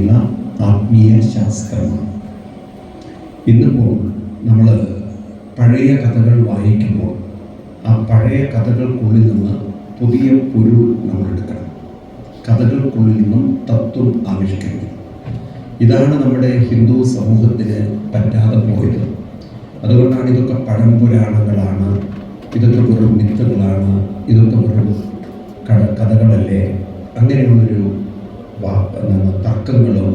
പറയുന്ന ആത്മീയ ശാസ്ത്രമാണ്. ഇന്നിപ്പോൾ നമ്മൾ പഴയ കഥകൾ വായിക്കുമ്പോൾ ആ പഴയ കഥകൾക്കുള്ളിൽ നിന്ന് പുതിയ പൊരുൾ നമ്മൾ എടുക്കണം. കഥകൾക്കുള്ളിൽ നിന്നും തത്വം ആവിഷ്കരിക്കണം. ഇതാണ് നമ്മുടെ ഹിന്ദു സമൂഹത്തിന് പറ്റാതെ പോയത്. അതുകൊണ്ടാണ് ഇതൊക്കെ പഴംപുരാണങ്ങളാണ് ഇതൊക്കെ വെറും മിത്തുകളാണ് ഇതൊക്കെ വെറും കഥകളല്ലേ? അങ്ങനെയുള്ളൊരു തർക്കങ്ങളും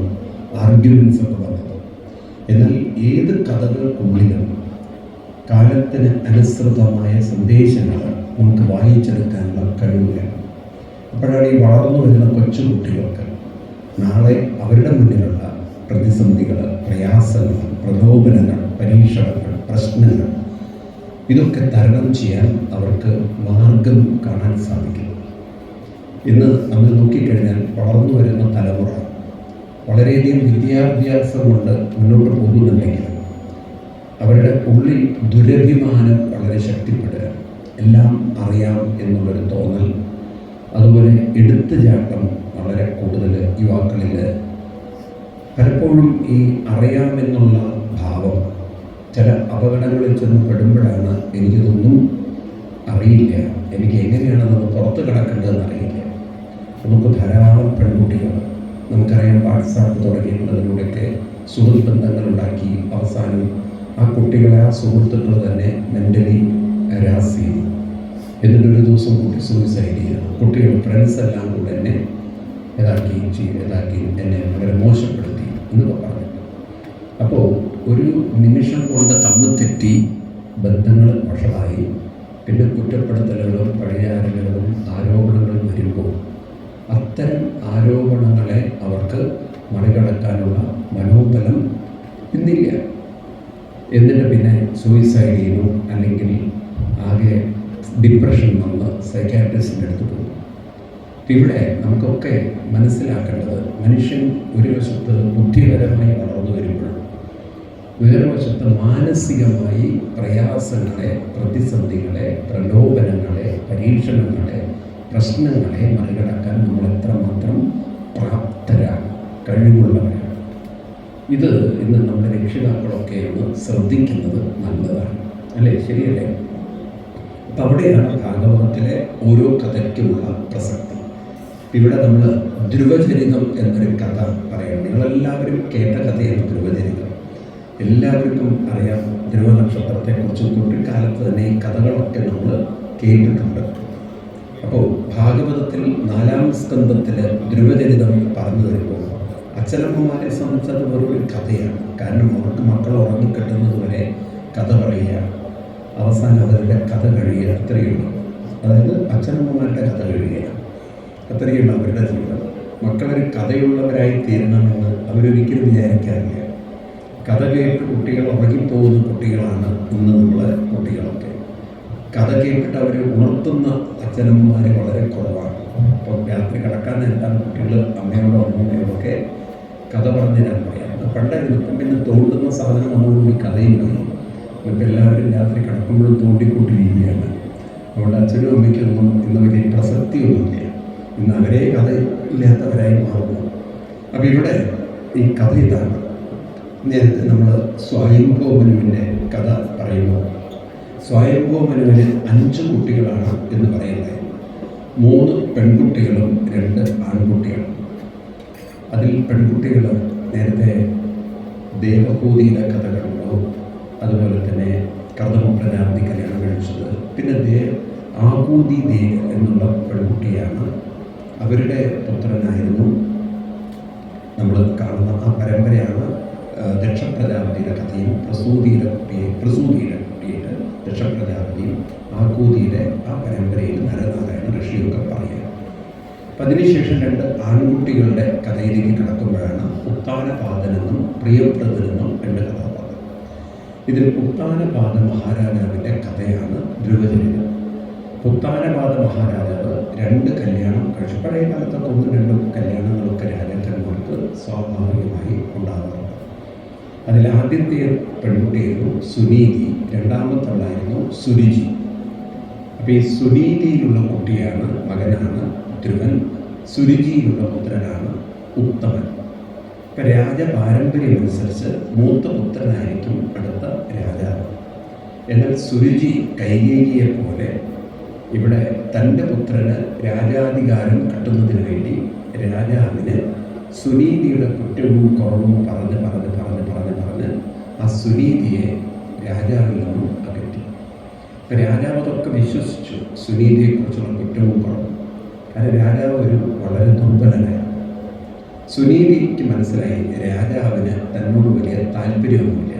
ആർഗ്യുമെൻസ് ഒക്കെ വന്നത്. എന്നാൽ ഏത് കഥകൾക്കുള്ളിലും കാലത്തിന് അനുസൃതമായ സന്ദേശങ്ങൾ നമുക്ക് വായിച്ചെടുക്കാനുള്ള കഴിവ് വേണം അപ്പോഴാണ് ഈ വളർന്നു വരുന്ന കൊച്ചുകുട്ടികൾക്ക് നാളെ അവരുടെ മുന്നിലുള്ള പ്രതിസന്ധികൾ പ്രയാസങ്ങൾ പ്രലോഭനങ്ങൾ പരീക്ഷണങ്ങൾ പ്രശ്നങ്ങൾ ഇതൊക്കെ തരണം ചെയ്യാൻ അവർക്ക് മാർഗം കാണാൻ സാധിക്കും. ഇന്ന് നമ്മൾ നോക്കിക്കഴിഞ്ഞാൽ വളർന്നു വരുന്ന തലമുറ വളരെയധികം വിദ്യാഭ്യാസം കൊണ്ട് മുന്നോട്ട് പോകുന്നുണ്ടെങ്കിൽ അവരുടെ ഉള്ളിൽ ദുരഭിമാനം വളരെ ശക്തിപ്പെടുക എല്ലാം അറിയാം എന്നുള്ളൊരു തോന്നൽ. അതുപോലെ എടുത്തുചാട്ടം വളരെ കൂടുതൽ യുവാക്കളിൽ പലപ്പോഴും ഈ അറിയാമെന്നുള്ള ഭാവം ചില അപകടങ്ങളിൽ ചെന്ന് പെടുമ്പോഴാണ് എനിക്കിതൊന്നും അറിയില്ല. എനിക്ക് എങ്ങനെയാണ് അത് പുറത്ത് കിടക്കേണ്ടതെന്ന് അറിയില്ല. നമുക്ക് ധാരാളം പെൺകുട്ടികൾ നമുക്കറിയാം വാട്സാപ്പ് തുടങ്ങിയിട്ടുള്ളതിലൂടെയൊക്കെ സുഹൃത്ത് ബന്ധങ്ങൾ ഉണ്ടാക്കി അവസാനം ആ കുട്ടികളെ ആ സുഹൃത്തുക്കൾ തന്നെ മെന്റലി ഹരാസ് ചെയ്തു. എന്നിട്ട് ഒരു ദിവസം കുട്ടി സൂയിസൈഡ് ചെയ്തു. കുട്ടികൾ ഫ്രണ്ട്സ് എല്ലാം കൂടെ എന്നെ ഇതാക്കുകയും ചെയ്യും ഇതാക്കുകയും എന്നെ വളരെ മോശപ്പെടുത്തി എന്ന് പറഞ്ഞു. അപ്പോൾ ഒരു നിമിഷം കൊണ്ട് തമ്മിൽ തെറ്റി ബന്ധങ്ങൾ വഷളായി. പിന്നെ കുറ്റപ്പെടുത്തലുകളും പഴിയാരലുകളും ആരോപണങ്ങളും വരുമ്പോൾ അത്തരം ആരോപണങ്ങളെ അവർക്ക് മറികടക്കാനുള്ള മനോബലം ഇന്നില്ല. എന്നിട്ട് പിന്നെ സൂയിസൈഡ് ചെയ്യുന്നു അല്ലെങ്കിൽ ആകെ ഡിപ്രഷൻ വന്ന് സൈക്കാട്രിസ്റ്റിന്റെ അടുത്ത് പോകും. ഇവിടെ നമുക്കൊക്കെ മനസ്സിലാക്കേണ്ടത് മനുഷ്യൻ ഒരു വശത്ത് ബുദ്ധിപരമായി വളർന്നു വരുമ്പോൾ വേറെ വശത്ത് മാനസികമായി പ്രയാസങ്ങളെ പ്രതിസന്ധികളെ പ്രലോഭനങ്ങളെ പരീക്ഷണങ്ങളെ പ്രശ്നങ്ങളെ മറികടക്കാൻ നമ്മൾ എത്രമാത്രം പ്രാപ്തരാണ് കഴിവുള്ളവരാണ്. ഇത് ഇന്ന് നമ്മുടെ രക്ഷിതാക്കളൊക്കെ ഒന്ന് ശ്രദ്ധിക്കുന്നത് നല്ലതാണ്. അല്ലേ? ശരിയല്ലേ? അപ്പം അവിടെയാണ് ഭാഗവതത്തിലെ ഓരോ കഥയ്ക്കുമുള്ള പ്രസക്തി. ഇവിടെ നമ്മൾ ധ്രുവചരിതം എന്നൊരു കഥ പറയണം നിങ്ങളെല്ലാവരും കേട്ട കഥയാണ് ധ്രുവചരിതം. എല്ലാവർക്കും അറിയാം ധ്രുവ നക്ഷത്രത്തെക്കുറിച്ച് കുട്ടിക്കാലത്ത് തന്നെ ഈ കഥകളൊക്കെ നമ്മൾ കേട്ടിട്ടുണ്ട്. അപ്പോൾ ഭാഗവതത്തിൽ നാലാം സ്കന്ധത്തിൽ ധ്രുവചരിതം പറഞ്ഞു വരുമ്പോൾ അച്ഛനമ്മമാരെ സംബന്ധിച്ചത് അത് വെറും ഒരു കഥയാണ്. കാരണം അവർക്ക് മക്കൾ ഉറങ്ങിക്കിട്ടുന്നത് വരെ കഥ പറയുക. അവസാനം അവരുടെ കഥ കഴിയുക. അത്രയുള്ളൂ അതായത് അച്ഛനമ്മമാരുടെ കഥ കഴിയുക. അത്രയുള്ള അവരുടെ ജീവിതം. മക്കളൊരു കഥയുള്ളവരായി തീരണമെന്ന് അവരൊരിക്കലും വിചാരിക്കാറില്ല. കഥ കേട്ട് കുട്ടികൾ ഉറങ്ങിപ്പോകുന്ന കുട്ടികളാണ് ഇന്ന് നമ്മളെ കുട്ടികളൊക്കെ. കഥ കേട്ടിട്ട് അവർ ഉണർത്തുന്ന അച്ഛനമ്മമാർ വളരെ കുറവാണ്. അപ്പം രാത്രി കിടക്കാൻ നേരത്താണ് കുട്ടികൾ അമ്മയോടോ ഒക്കെ കഥ പറഞ്ഞു തരാൻ പറയാം അത് പണ്ടായിരുന്നു. ഇപ്പം പിന്നെ തോണ്ടുന്ന സാധനം വന്നുകൊണ്ട് കഥയും പോയി ഇപ്പം എല്ലാവരും രാത്രി കിടക്കുമ്പോഴും തോണ്ടിക്കൊണ്ടിരിക്കുകയാണ്. അതുകൊണ്ട് അച്ഛനും അമ്മയ്ക്കൊന്നും ഇന്ന് വലിയ പ്രസക്തിയൊന്നുമില്ല. ഇന്ന് അവരെ കഥ ഇല്ലാത്തവരായി മാറുന്നു. അപ്പം ഇവിടെ ഈ കഥ ഇതാണ്. നേരത്തെ നമ്മൾ സ്വയംഭോമനുവിന്റെ കഥ പറയുന്നു സ്വയംഭോമനുവിന് അഞ്ച് കുട്ടികളാണ് എന്ന് പറയുന്നത്. മൂന്ന് പെൺകുട്ടികളും രണ്ട് ആൺകുട്ടികളും. അതിൽ പെൺകുട്ടികൾ നേരത്തെ ദേവഭൂതിയുടെ കഥ കണ്ടു അതുപോലെ തന്നെ കർദമ പ്രജാപതി കല്യാണം കഴിച്ചത്. പിന്നെ ദേ ആകൂതി ദേവ് എന്നുള്ള പെൺകുട്ടിയാണ് അവരുടെ പുത്രനായിരുന്നു. നമ്മൾ കാണുന്ന ആ പരമ്പരയാണ് ദക്ഷപ്രജാപതിയുടെ കഥയും പ്രസൂതിയുടെ കുട്ടിയെ പ്രസൂതിയുടെ ദക്ഷപ്രജാപതിയും ആകൂതിയുടെ ആ പരമ്പരയിൽ നരനാരായണ ഋഷിയൊക്കെ പറയുക അപ്പം അതിനുശേഷം രണ്ട് ആൺകുട്ടികളുടെ കഥയിലേക്ക് കടക്കുമ്പോഴാണ് ഉത്താനപാദനെന്നും പ്രിയപ്രദനെന്നും രണ്ട് കഥാപാത്രം. ഇതിൽ ഉത്താനപാദ മഹാരാജാവിന്റെ കഥയാണ് ധ്രുവചരിതം. ഉത്താനപാദ മഹാരാജാവ് രണ്ട് കല്യാണം കഴിച്ചു. പഴയ കാലത്തൊക്കെ ഒന്നും രണ്ടും കല്യാണങ്ങളൊക്കെ രാജാക്കന്മാർക്ക് സ്വാഭാവികമായി ഉണ്ടാകാറുണ്ട് അതിൽ ആദ്യത്തെ പെൺകുട്ടിയായിരുന്നു സുനീതി രണ്ടാമത്തുള്ളായിരുന്നു സുരുചി. അപ്പോൾ ഈ സുനീതിയിലുള്ള കുട്ടിയാണ് മകനാണ് ധ്രുവൻ സുരുചിയിലുള്ള പുത്രനാണ് ഉത്തമൻ. ഇപ്പം രാജപാരമ്പര്യം അനുസരിച്ച് മൂത്ത പുത്രനായിരിക്കും അടുത്ത രാജാവ്. എന്നാൽ സുരുചി കൈകേകിയെ പോലെ ഇവിടെ തന്റെ പുത്രന് രാജാധികാരം കട്ടുന്നതിന് വേണ്ടി രാജാവിന് സുനീതിയുടെ കുറ്റവും കുറവും പറഞ്ഞ് പറഞ്ഞ് പറഞ്ഞ് പറഞ്ഞ് പറഞ്ഞ് ആ സുനീതിയെ രാജാവിൽ നിന്നും അകറ്റി. അപ്പം രാജാവ് അതൊക്കെ വിശ്വസിച്ചു. സുനീതിയെക്കുറിച്ചുള്ള കുറ്റവും കുറവും. കാരണം രാജാവ് ഒരു വളരെ ദുർബലനായിരുന്നു സുനീതിക്ക് മനസ്സിലായി രാജാവിന് തന്നോട് വലിയ താല്പര്യമൊന്നുമില്ല.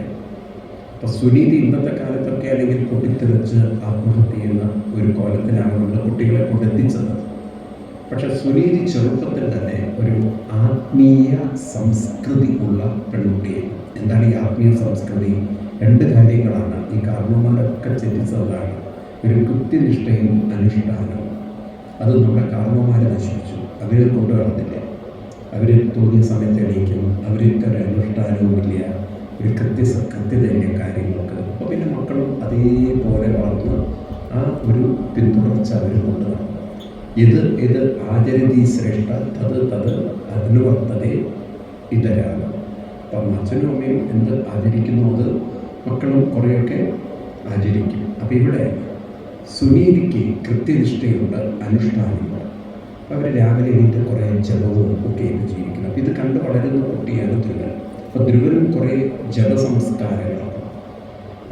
അപ്പോൾ സുനീതി ഇന്നത്തെ കാലത്തൊക്കെ അല്ലെങ്കിൽ പൊട്ടിത്തെറിച്ച് ആത്മഹത്യ ചെയ്യുന്ന ഒരു കോലത്തിലാണ് നമ്മുടെ കുട്ടികളെ കൊണ്ടെത്തിച്ചത് പക്ഷെ സുനീതി ചെറുപ്പത്തിൽ തന്നെ ഒരു ആത്മീയ സംസ്കൃതി ഉള്ള പെൺകുട്ടിയെ എന്താണ് ഈ ആത്മീയ സംസ്കൃതി? രണ്ട് കാര്യങ്ങളാണ് ഈ കർമ്മങ്ങളൊക്കെ ചിന്തിച്ചതാണ് ഒരു കൃത്യനിഷ്ഠയും അനുഷ്ഠാനവും അത് നമ്മുടെ കർമ്മമാരെ നശിപ്പിച്ചു. അവരെ കൊണ്ടു നടന്നില്ല? അവർ തോന്നിയ സമയത്ത് എണീക്കും. അവർക്ക് ഒരു അനുഷ്ഠാനവുമില്ല ഒരു കൃത്യ കൃത്യതയില്ല കാര്യങ്ങൾക്ക്. അപ്പോൾ പിന്നെ മക്കളും അതേപോലെ വളർന്ന് ആ ഒരു പിന്തുടർച്ച അവർ കൊണ്ട് നടന്നു ഇത് ഇത് ആചരതി ശ്രേഷ്ഠ തത് തത് അനുവർത്തതേ ഇതരാണ്. അപ്പം അച്ഛനും അമ്മയും എന്ത് ആചരിക്കുന്നു അത് മക്കളും കുറേയൊക്കെ ആചരിക്കും. അപ്പം ഇവിടെ സുനീതിക്ക് കൃത്യനിഷ്ഠയുണ്ട് അനുഷ്ഠാനമുണ്ട്. അപ്പോൾ അവർ രാവിലെ എണീറ്റ് കുറേ ജപവും ഒക്കെ ജീവിക്കുന്നു. അപ്പം ഇത് കണ്ട് വളരുന്ന കുട്ടിയാണ് ധ്രുവൻ. അപ്പോൾ ധ്രുവനും കുറേ ജപസംസ്കാരങ്ങളാണ്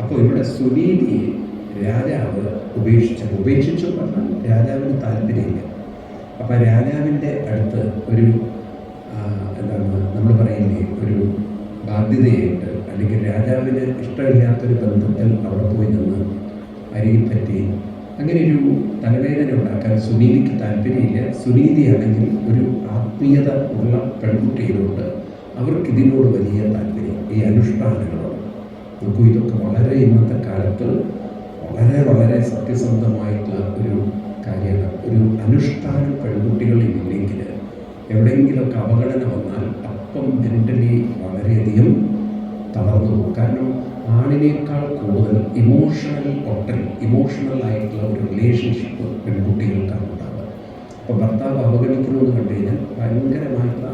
അപ്പോൾ ഇവിടെ സുനീതിയെ രാജാവ് ഉപേക്ഷിച്ചു ഉപേക്ഷിച്ചു പറഞ്ഞാൽ രാജാവിന് താല്പര്യമില്ല. അപ്പം രാജാവിന്റെ അടുത്ത് ഒരു എന്താണ് നമ്മൾ ബാധ്യതയായിട്ട് അല്ലെങ്കിൽ രാജാവിന് ഇഷ്ടമില്ലാത്തൊരു ബന്ധത്തിൽ അവിടെ പോയി നിന്ന് അരികെ പറ്റി അങ്ങനെ ഒരു തലവേദന ഉണ്ടാക്കാൻ സുനീതിക്ക് താല്പര്യമില്ല. സുനീതിയാണെങ്കിൽ ഒരു ആത്മീയത ഉള്ള പെൺകുട്ടികളുണ്ട് അവർക്ക് ഇതിനോട് വലിയ താല്പര്യം. ഈ അനുഷ്ഠാനങ്ങളോട് നോക്കൂ ഇതൊക്കെ വളരെ ഇന്നത്തെ കാലത്ത് വളരെ വളരെ സത്യസന്ധമായിട്ടുള്ള ഒരു കാര്യമാണ്. ഒരു അനുഷ്ഠാനം പെൺകുട്ടികളിൽ ഇല്ലെങ്കിൽ എവിടെയെങ്കിലൊക്കെ അപകടന വന്നാൽ അപ്പം മെന്റലി വളരെയധികം തളർന്നു. പോകും കാരണം ആണിനേക്കാൾ കൂടുതൽ ഇമോഷണൽ ഒട്ടൽ ഇമോഷണൽ ആയിട്ടുള്ള ഒരു റിലേഷൻഷിപ്പ് പെൺകുട്ടികൾക്കാണ് ഉണ്ടാവുക. അപ്പോൾ ഭർത്താവ് അവഗണിക്കണമെന്ന് കണ്ടു കഴിഞ്ഞാൽ ഭയങ്കരമായിട്ടുള്ള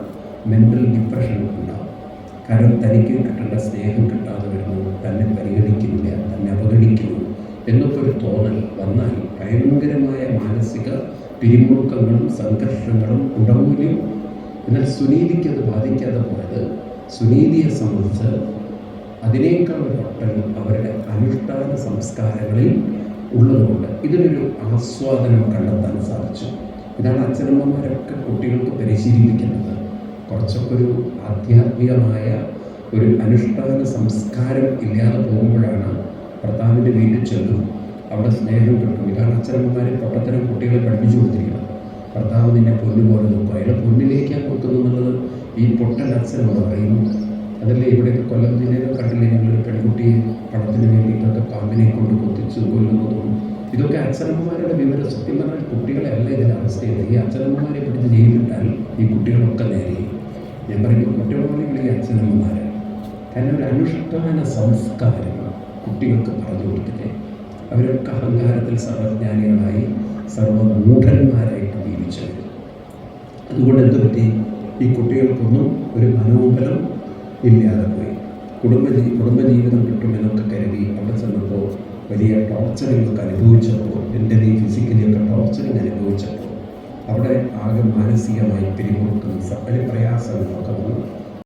മെന്റൽ ഡിപ്രഷൻ ഉണ്ടാവും. കാരണം തനിക്ക് കിട്ടേണ്ട സ്നേഹം കിട്ടാതെ വരുന്നു തന്നെ പരിഗണിക്കുന്നില്ല തന്നെ അവഗണിക്കുന്നു എന്നൊക്കെ ഒരു തോന്നൽ വന്നാൽ ഭയങ്കരമായ മാനസിക പിരിമുറുക്കങ്ങളും സംഘർഷങ്ങളും ഉണ്ടാവുകയും എന്നാൽ സുനീതിക്ക് അത് ബാധിക്കാതെ പോയത് സുനീതിയെ സംബന്ധിച്ച് അതിനേക്കാൾ ഒട്ടൽ അവരുടെ അനുഷ്ഠാന സംസ്കാരങ്ങളിൽ ഉള്ളതുകൊണ്ട് ഇതിനൊരു ആസ്വാദനം കണ്ടെത്താൻ സാധിച്ചു. ഇതാണ് അച്ഛനമ്മമാരൊക്കെ കുട്ടികൾക്ക് പരിശീലിപ്പിക്കുന്നത്. കുറച്ചൊക്കെ ഒരു ആധ്യാത്മികമായ ഒരു അനുഷ്ഠാന സംസ്കാരം ഇല്ലാതെ പോകുമ്പോഴാണ് ഭർത്താവിന്റെ വീട്ടിൽ ചെല്ലും അവിടെ സ്നേഹം കിട്ടും. ഇതാണ് അച്ഛനമ്മമാരെ പൊട്ടത്തരം കുട്ടികളെ പഠിപ്പിച്ചു കൊടുത്തിരിക്കുന്നത്. ഭർത്താവ് നിന്നെ പൊന്നു പോലെ നോക്കും അയാളെ പൊന്നിലേക്കാണ് നോക്കുന്നു എന്നുള്ളത് ഈ പൊട്ടൻ അച്ഛനോട് പറയുന്നു. അതല്ലേ ഇവിടെയൊക്കെ കൊല്ലം ജില്ലയിലെ കണ്ടില്ലേ ഞങ്ങളൊരു പെൺകുട്ടിയെ പണത്തിന് വേണ്ടിയിട്ടൊക്കെ പാമ്പിനെ കൊണ്ട് കൊത്തിച്ച് കൊല്ലുന്നതും. ഇതൊക്കെ അച്ഛനമ്മമാരുടെ വിവരം സത്യം പറഞ്ഞാൽ കുട്ടികളെ ഇതിന്റെ അവസ്ഥയുണ്ട് ഈ അച്ഛനമ്മമാരെ പിടിച്ച് ജയിലിട്ടാൽ ഈ കുട്ടികളൊക്കെ നേരെ. ഞാൻ പറയുമ്പോൾ കുറ്റവാളികൾ ഈ അച്ഛനമ്മമാരാണ് കാരണം ഒരു അനുഷ്ഠാന സംസ്കാരം കുട്ടികൾക്ക് പറഞ്ഞു കൊടുത്തിട്ട് അവരൊക്കെ അഹങ്കാരത്തിൽ സർവജ്ഞാനികളായി സർവമൂഢന്മാരായിട്ട് ജീവിച്ചത് അതുകൊണ്ട് എന്ത് പറ്റി? ഈ കുട്ടികൾക്കൊന്നും ഒരു മനോബലം ഇല്ലാതെ പോയി. കുടുംബ കുടുംബജീവിതം കിട്ടുമെന്നൊക്കെ കരുതി അവിടെ ചെന്നപ്പോൾ വലിയ ടോർച്ചറുകളൊക്കെ അനുഭവിച്ചപ്പോൾ മെന്റലി ഫിസിക്കലി ഒക്കെ ടോർച്ചറിങ് അനുഭവിച്ചപ്പോൾ അവിടെ ആകെ മാനസികമായി പിരിമുറുക്കുന്ന സകല പ്രയാസങ്ങളൊക്കെ വന്നു.